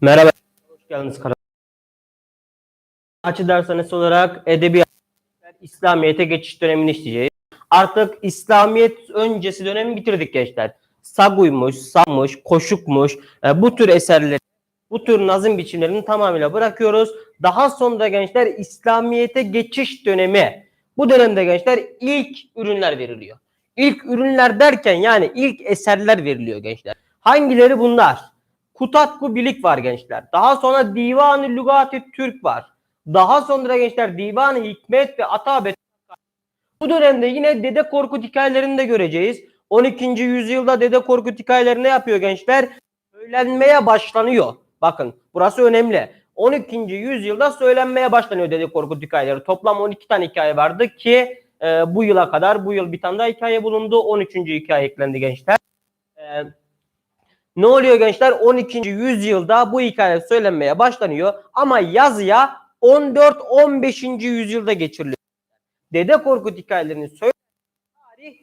Merhaba, hoş geldiniz kanal. Açı dershanesi olarak edebiyat, İslamiyet'e geçiş dönemini işleyeceğiz. Artık İslamiyet öncesi dönemi bitirdik gençler. Saguymuş, Sammış, Koşukmuş, e, bu tür eserleri, bu tür nazım biçimlerini tamamıyla bırakıyoruz. Daha sonra gençler İslamiyet'e geçiş dönemi. Bu dönemde gençler ilk ürünler veriliyor. İlk ürünler derken yani ilk eserler veriliyor gençler. Hangileri bunlar? Kutatku Bilik var gençler. Daha sonra Divan-ı Lügat-ı Türk var. Daha sonra gençler Divan-ı Hikmet ve Atabet. Bu dönemde yine Dede Korkut hikayelerini de göreceğiz. 12. yüzyılda Dede Korkut hikayeleri ne yapıyor gençler? Söylenmeye başlanıyor. Bakın burası önemli. 12. yüzyılda söylenmeye başlanıyor Dede Korkut hikayeleri. Toplam 12 tane hikaye vardı ki e, bu yıla kadar bu yıl bir tane daha hikaye bulundu. 13. hikaye eklendi gençler. E, ne oluyor gençler? 12. yüzyılda bu hikaye söylenmeye başlanıyor ama yazıya 14-15. yüzyılda geçiriliyor. Dede Korkut hikayelerinin söyle tarih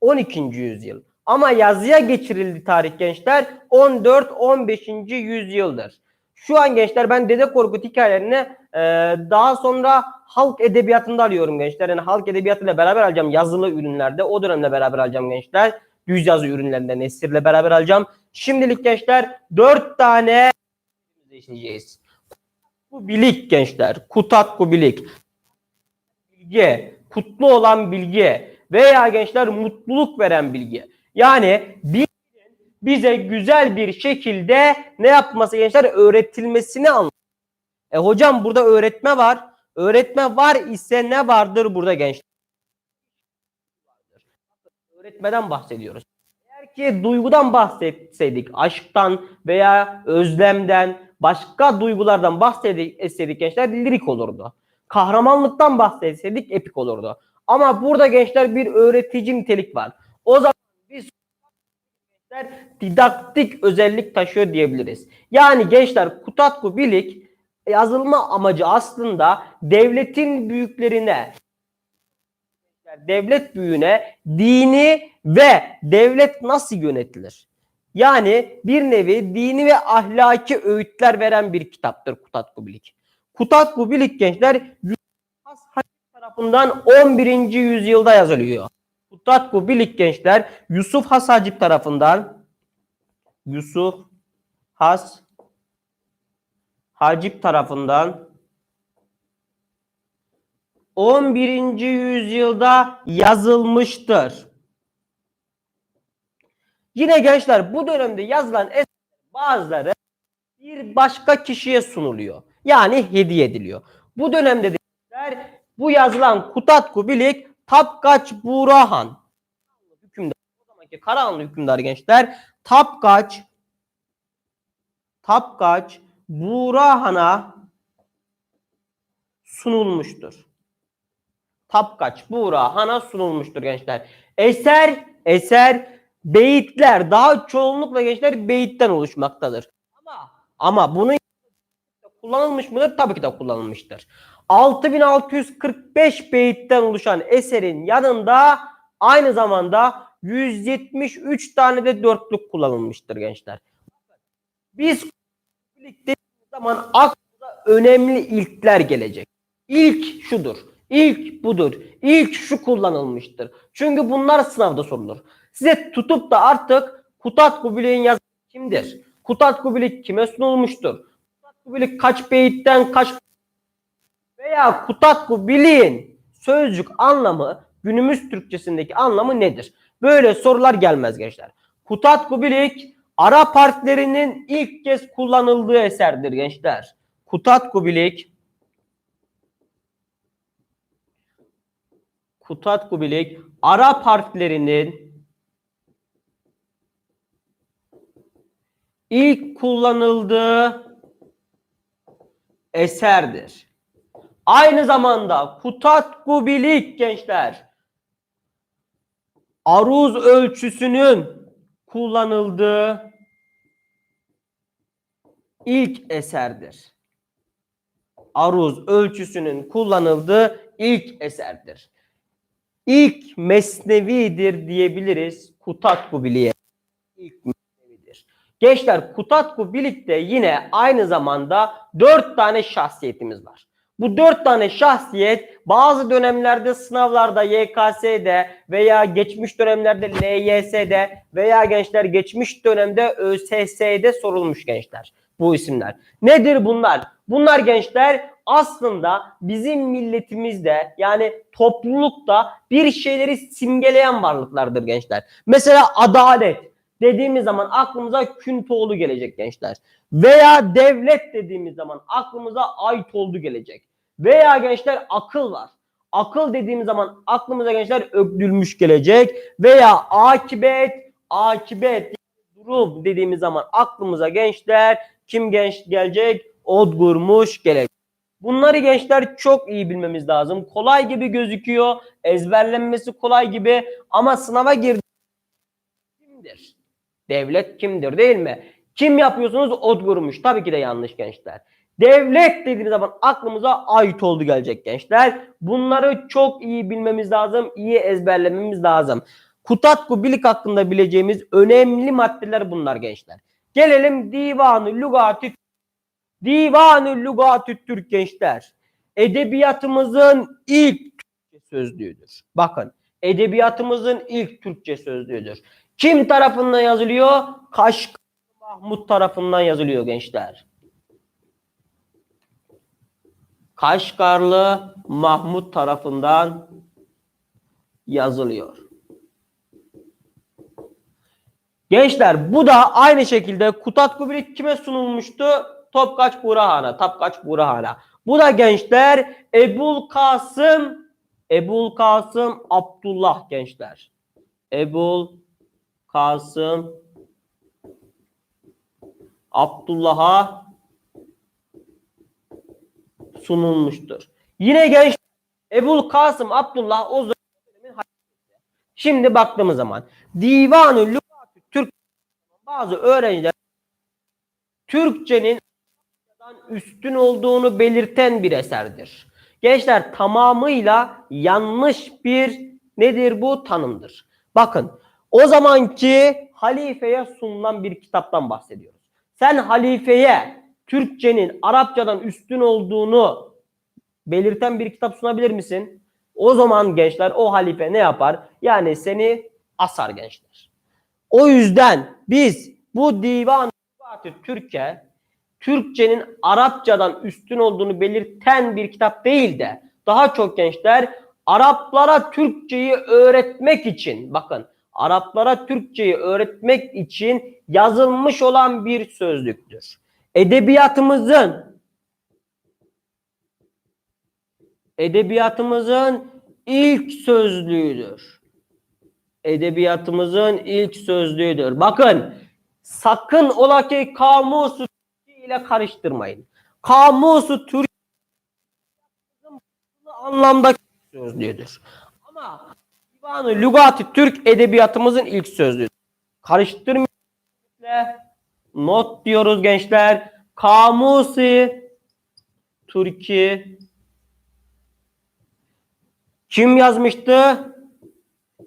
12. yüzyıl. Ama yazıya geçirildi tarih gençler 14-15. yüzyıldır. Şu an gençler ben Dede Korkut hikayelerini e, daha sonra halk edebiyatında alıyorum gençler. Yani halk edebiyatıyla beraber alacağım yazılı ürünlerde. O dönemle beraber alacağım gençler. Düz yazı ürünlerinde Nesir'le beraber alacağım. Şimdilik gençler dört tane işleyeceğiz. Bu bilik gençler. Kutat bilik. Bilgi. Kutlu olan bilgi. Veya gençler mutluluk veren bilgi. Yani bilginin bize güzel bir şekilde ne yapması gençler? Öğretilmesini anlıyor. E hocam burada öğretme var. Öğretme var ise ne vardır burada gençler? Öğretmeden bahsediyoruz. Ki duygudan bahsetseydik, aşktan veya özlemden, başka duygulardan bahsetseydik gençler lirik olurdu. Kahramanlıktan bahsetseydik epik olurdu. Ama burada gençler bir öğretici nitelik var. O zaman biz didaktik özellik taşıyor diyebiliriz. Yani gençler kutatku bilik yazılma amacı aslında devletin büyüklerine devlet büyüğüne dini ve devlet nasıl yönetilir? Yani bir nevi dini ve ahlaki öğütler veren bir kitaptır Kutatku Bilik. Kutatku Bilik gençler tarafından 11. yüzyılda yazılıyor. Kutatku Bilik gençler Yusuf Has Hacip tarafından Yusuf Has Hacip tarafından 11. yüzyılda yazılmıştır. Yine gençler bu dönemde yazılan eser bazıları bir başka kişiye sunuluyor. Yani hediye ediliyor. Bu dönemde de bu yazılan Kutatku Bilik Tapkaç Burahan hükümdar o zamanki Karahanlı hükümdar gençler Tapkaç Tapkaç Burahan'a sunulmuştur. Tapkaç Buğra Han'a sunulmuştur gençler. Eser eser beyitler daha çoğunlukla gençler beyitten oluşmaktadır. Ama ama bunu kullanılmış mıdır? Tabii ki de kullanılmıştır. 6645 beyitten oluşan eserin yanında aynı zamanda 173 tane de dörtlük kullanılmıştır gençler. Biz birlikte zaman aklımıza önemli ilkler gelecek. İlk şudur. İlk budur. İlk şu kullanılmıştır. Çünkü bunlar sınavda sorulur. Size tutup da artık Kutat Kubilik'in yazarı kimdir? Kutat Kubilik kime sunulmuştur? Kutat Kubilik kaç beyitten kaç veya Kutat Kubilik'in sözcük anlamı günümüz Türkçesindeki anlamı nedir? Böyle sorular gelmez gençler. Kutat Kubilik Arap harflerinin ilk kez kullanıldığı eserdir gençler. Kutat Kubilik Kutat Kubilik Arap harflerinin ilk kullanıldığı eserdir. Aynı zamanda Kutat Kubilik gençler aruz ölçüsünün kullanıldığı ilk eserdir. Aruz ölçüsünün kullanıldığı ilk eserdir. İlk mesnevidir diyebiliriz Kutat Kubili'ye. İlk mesnevidir. Gençler Kutatku birlikte yine aynı zamanda dört tane şahsiyetimiz var. Bu dört tane şahsiyet bazı dönemlerde sınavlarda YKS'de veya geçmiş dönemlerde LYS'de veya gençler geçmiş dönemde ÖSS'de sorulmuş gençler bu isimler. Nedir bunlar? Bunlar gençler aslında bizim milletimizde yani toplulukta bir şeyleri simgeleyen varlıklardır gençler. Mesela adalet dediğimiz zaman aklımıza Küntoğlu gelecek gençler. Veya devlet dediğimiz zaman aklımıza Aytoldu gelecek. Veya gençler akıl var. Akıl dediğimiz zaman aklımıza gençler Ökdülmüş gelecek. Veya akibet, akibet durum dediğimiz zaman aklımıza gençler kim genç gelecek? Odgurmuş gelecek. Bunları gençler çok iyi bilmemiz lazım. Kolay gibi gözüküyor. Ezberlenmesi kolay gibi ama sınava girdi kimdir? Devlet kimdir değil mi? Kim yapıyorsunuz? Odgurmuş. Tabii ki de yanlış gençler. Devlet dediğiniz zaman aklımıza ait oldu gelecek gençler. Bunları çok iyi bilmemiz lazım. iyi ezberlememiz lazım. Kutatku bilik hakkında bileceğimiz önemli maddeler bunlar gençler. Gelelim Divanı Lugati Divanı Lugati Türk gençler. Edebiyatımızın ilk Türkçe sözlüğüdür. Bakın edebiyatımızın ilk Türkçe sözlüğüdür. Kim tarafından yazılıyor? Kaşgarlı Mahmut tarafından yazılıyor gençler. Kaşgarlı Mahmut tarafından yazılıyor. Gençler bu da aynı şekilde Kutat Kubilik kime sunulmuştu? Topkaç Burahan'a. Topkaç Burahan'a. Bu da gençler Ebul Kasım Ebul Kasım Abdullah gençler. Ebul Kasım Abdullah'a sunulmuştur. Yine genç Ebul Kasım Abdullah o halifesi. Şimdi baktığımız zaman Türk bazı öğrenciler Türkçenin üstün olduğunu belirten bir eserdir. Gençler tamamıyla yanlış bir nedir bu tanımdır. Bakın o zamanki halifeye sunulan bir kitaptan bahsediyoruz. Sen halifeye Türkçenin Arapçadan üstün olduğunu belirten bir kitap sunabilir misin? O zaman gençler o halife ne yapar? Yani seni asar gençler. O yüzden biz bu divan Türkiye Türkçenin Arapçadan üstün olduğunu belirten bir kitap değil de daha çok gençler Araplara Türkçeyi öğretmek için bakın Araplara Türkçeyi öğretmek için yazılmış olan bir sözlüktür. Edebiyatımızın edebiyatımızın ilk sözlüğüdür. Edebiyatımızın ilk sözlüğüdür. Bakın sakın ola ki kamusu ile karıştırmayın. Kamusu Türk anlamda sözlüğüdür. Ama Divanı Lügati Türk edebiyatımızın ilk sözlüğü. Karıştırmayın. Not diyoruz gençler. Kamusi Türkiye kim yazmıştı?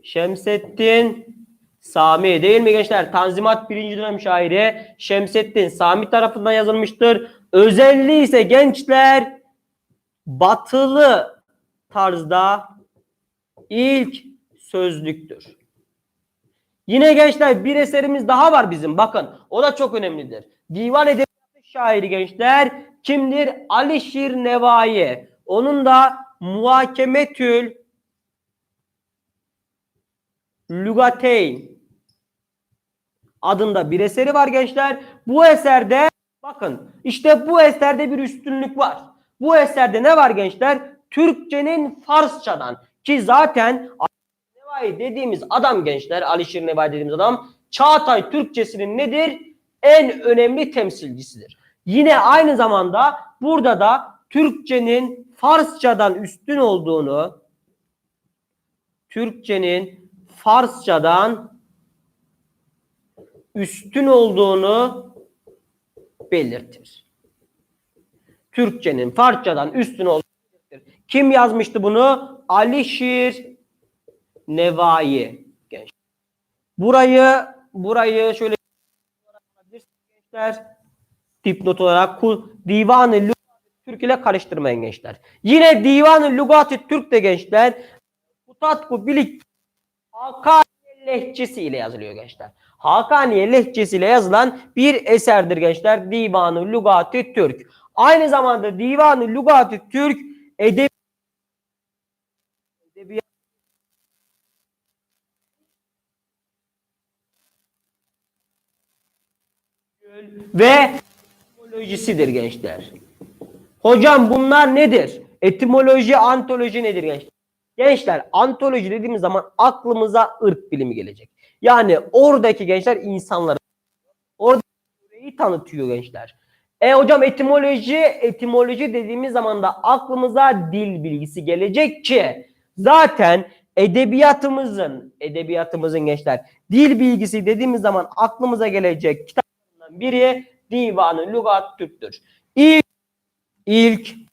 Şemsettin Sami değil mi gençler? Tanzimat birinci dönem şairi Şemsettin Sami tarafından yazılmıştır. Özelliği ise gençler batılı tarzda ilk sözlüktür. Yine gençler bir eserimiz daha var bizim. Bakın o da çok önemlidir. Divan Edebiyatı şairi gençler kimdir? Alişir Nevai. Onun da Muhakemetül Lügateyn adında bir eseri var gençler. Bu eserde bakın işte bu eserde bir üstünlük var. Bu eserde ne var gençler? Türkçenin Farsçadan ki zaten Nevai dediğimiz adam gençler Alişir Nevai dediğimiz adam Çağatay Türkçesinin nedir? En önemli temsilcisidir. Yine aynı zamanda burada da Türkçenin Farsçadan üstün olduğunu Türkçenin Farsçadan üstün olduğunu belirtir. Türkçenin Farsçadan üstün olduğunu belirtir. Kim yazmıştı bunu? Alişir Nevai genç. Burayı burayı şöyle gençler. Dipnot olarak Divan-ı Türk ile karıştırmayın gençler. Yine Divan-ı Lügat Türk de gençler Kutatku Bilik Hakaniye lehçesiyle yazılıyor gençler. Hakaniye lehçesiyle yazılan bir eserdir gençler. Divan-ı Lügat-ı Türk. Aynı zamanda Divan-ı Lügat-ı Türk edebi ve etimolojisidir gençler. Hocam bunlar nedir? Etimoloji, antoloji nedir gençler? Gençler antoloji dediğimiz zaman aklımıza ırk bilimi gelecek. Yani oradaki gençler insanları orada tanıtıyor gençler. E hocam etimoloji, etimoloji dediğimiz zaman da aklımıza dil bilgisi gelecek ki zaten edebiyatımızın, edebiyatımızın gençler dil bilgisi dediğimiz zaman aklımıza gelecek kitaplarından biri Divan-ı Lügat Türk'tür. İlk, ilk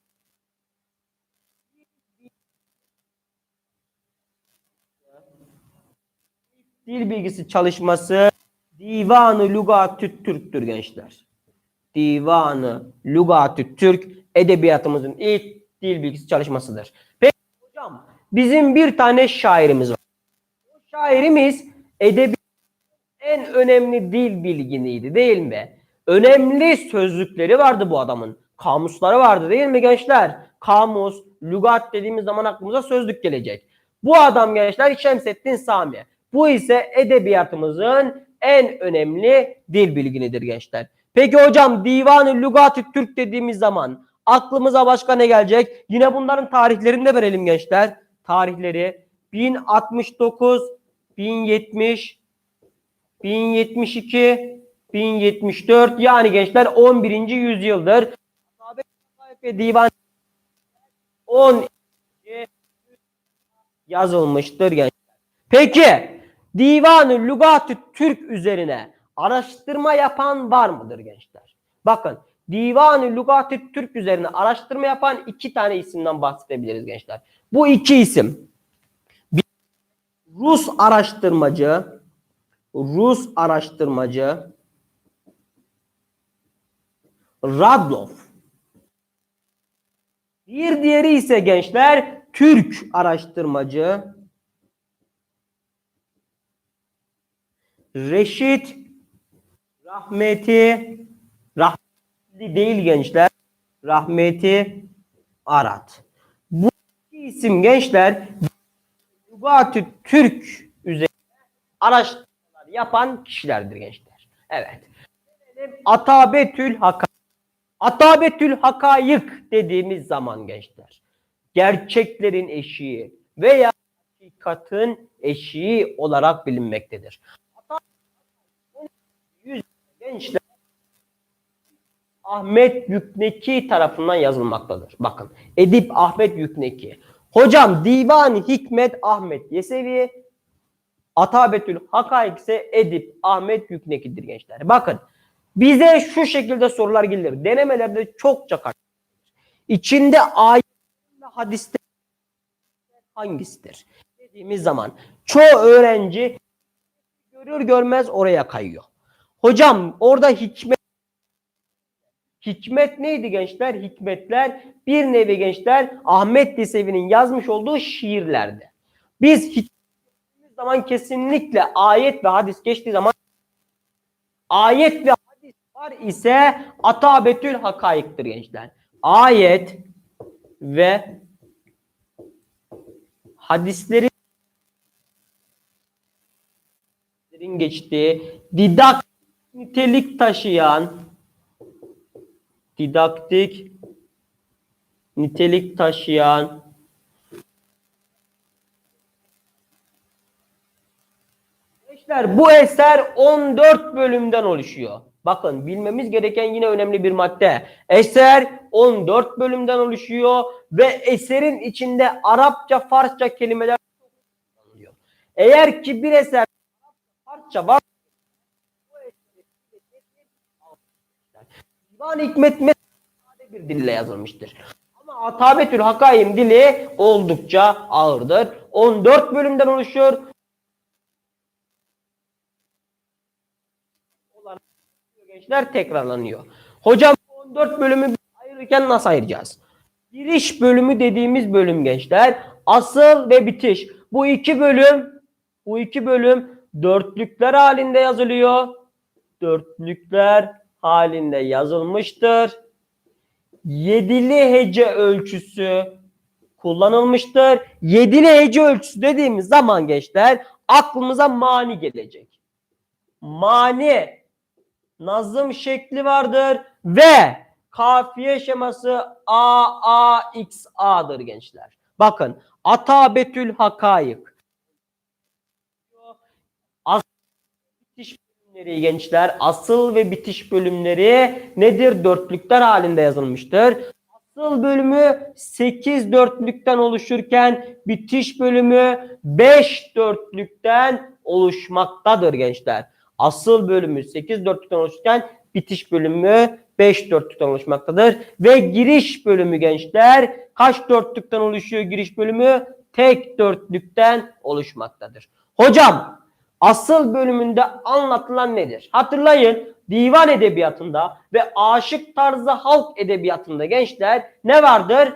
dil bilgisi çalışması Divan-ı Lügat-ı Türk'tür gençler. Divanı Lugatü Türk edebiyatımızın ilk dil bilgisi çalışmasıdır. Peki hocam bizim bir tane şairimiz var. O şairimiz edebiyat en önemli dil bilginiydi değil mi? Önemli sözlükleri vardı bu adamın. Kamusları vardı değil mi gençler? Kamus, lügat dediğimiz zaman aklımıza sözlük gelecek. Bu adam gençler Şemsettin Sami. Bu ise edebiyatımızın en önemli dil bilginidir gençler. Peki hocam Divan-ı Türk dediğimiz zaman aklımıza başka ne gelecek? Yine bunların tarihlerini de verelim gençler. Tarihleri 1069, 1070, 1072, 1074 yani gençler 11. yüzyıldır. Divan 10 yazılmıştır gençler. Peki Divan-ı Lügat-ı Türk üzerine araştırma yapan var mıdır gençler? Bakın Divan-ı Lügat-ı Türk üzerine araştırma yapan iki tane isimden bahsedebiliriz gençler. Bu iki isim bir Rus araştırmacı Rus araştırmacı Radlov bir diğeri ise gençler Türk araştırmacı Reşit Rahmeti rahmetli değil gençler. Rahmeti Arat. Bu isim gençler Lügat-ı Türk üzerine araştırmalar yapan kişilerdir gençler. Evet. Atabetül Haka Atabetül Hakayık dediğimiz zaman gençler gerçeklerin eşiği veya hakikatin eşiği olarak bilinmektedir. Yüz gençler Ahmet Yükneki tarafından yazılmaktadır. Bakın Edip Ahmet Yükneki. Hocam Divan Hikmet Ahmet Yesevi Atabetül Hakaik ise Edip Ahmet Yükneki'dir gençler. Bakın bize şu şekilde sorular gelir. Denemelerde çokça karşılaşılır. İçinde ayet hadiste hangisidir? Dediğimiz zaman çoğu öğrenci görür görmez oraya kayıyor. Hocam orada hikmet Hikmet neydi gençler? Hikmetler bir nevi gençler Ahmet Yesevi'nin yazmış olduğu şiirlerdi. Biz hikmet zaman kesinlikle ayet ve hadis geçtiği zaman ayet ve hadis var ise atabetül hakayıktır gençler. Ayet ve hadislerin geçtiği didak nitelik taşıyan didaktik nitelik taşıyan Gençler bu eser 14 bölümden oluşuyor. Bakın bilmemiz gereken yine önemli bir madde. Eser 14 bölümden oluşuyor ve eserin içinde Arapça, Farsça kelimeler. Eğer ki bir eser Farsça var Divan Hikmet mesela bir dille yazılmıştır. Ama Atabetül Hakayim dili oldukça ağırdır. 14 bölümden oluşuyor. gençler tekrarlanıyor. Hocam bu 14 bölümü ayırırken nasıl ayıracağız? Giriş bölümü dediğimiz bölüm gençler asıl ve bitiş. Bu iki bölüm bu iki bölüm dörtlükler halinde yazılıyor. Dörtlükler halinde yazılmıştır. Yedili hece ölçüsü kullanılmıştır. Yedili hece ölçüsü dediğimiz zaman gençler aklımıza mani gelecek. Mani nazım şekli vardır ve kafiye şeması A A X A'dır gençler. Bakın Atabetül Hakayık. Bitiş bölümleri gençler asıl ve bitiş bölümleri nedir? Dörtlükler halinde yazılmıştır. Asıl bölümü 8 dörtlükten oluşurken bitiş bölümü 5 dörtlükten oluşmaktadır gençler. Asıl bölümü 8 dörtlükten oluşurken bitiş bölümü 5 dörtlükten oluşmaktadır. Ve giriş bölümü gençler kaç dörtlükten oluşuyor giriş bölümü? Tek dörtlükten oluşmaktadır. Hocam asıl bölümünde anlatılan nedir? Hatırlayın divan edebiyatında ve aşık tarzı halk edebiyatında gençler ne vardır?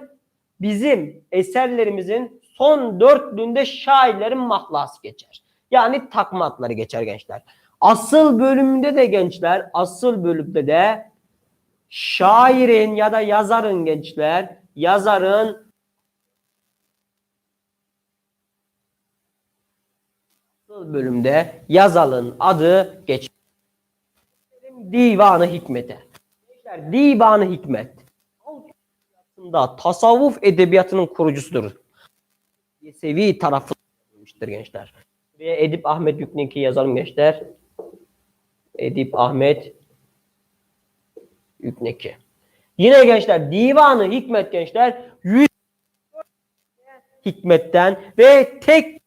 Bizim eserlerimizin son dörtlüğünde şairlerin mahlası geçer. Yani takma adları geçer gençler. Asıl bölümünde de gençler, asıl bölümde de şairin ya da yazarın gençler, yazarın bölümde yazalın adı geçer. Divanı Hikmet'e. Divanı Hikmet. Edebiyatında tasavvuf edebiyatının kurucusudur. Yesevi tarafı gençler. Buraya Edip Ahmet Yüknek'i yazalım gençler. Edip Ahmet Yükneki. Yine gençler Divanı Hikmet gençler 100 hikmetten ve tek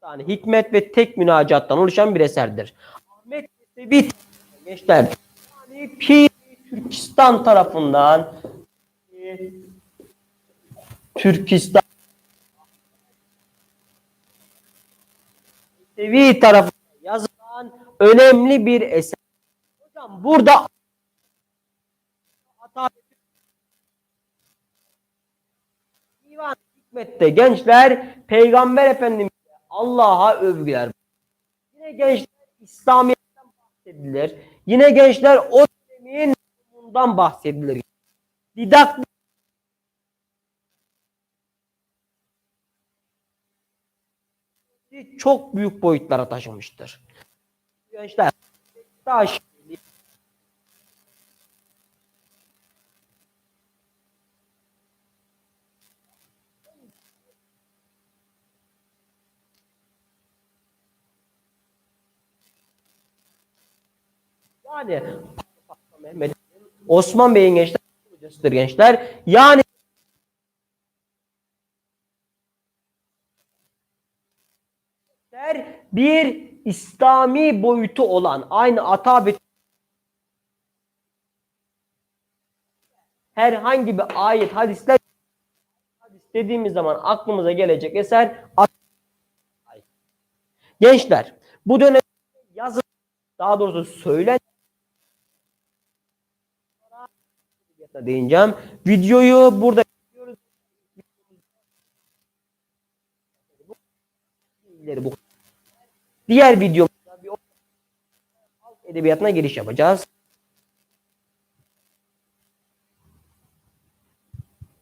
tane hikmet ve tek münacattan oluşan bir eserdir. Ahmet Yesevi gençler yani Pir Türkistan tarafından Türkistan Yesevi tarafından yazılan önemli bir eser. Hocam burada hata Hikmet'te gençler Peygamber Efendimiz Allah'a övgüler. Yine gençler İslamiyet'ten bahsedilir. Yine gençler o dönemin bundan bahsedilir. Didaktik çok büyük boyutlara taşımıştır. Gençler taş Yani Mehmet Osman Bey'in gençler hocasıdır gençler. Yani bir İslami boyutu olan aynı Atabet herhangi bir ayet hadisler hadis dediğimiz zaman aklımıza gelecek eser Gençler bu dönem yazı daha doğrusu söylen değineceğim. Videoyu burada bu diğer videomuzda bir edebiyatına giriş yapacağız.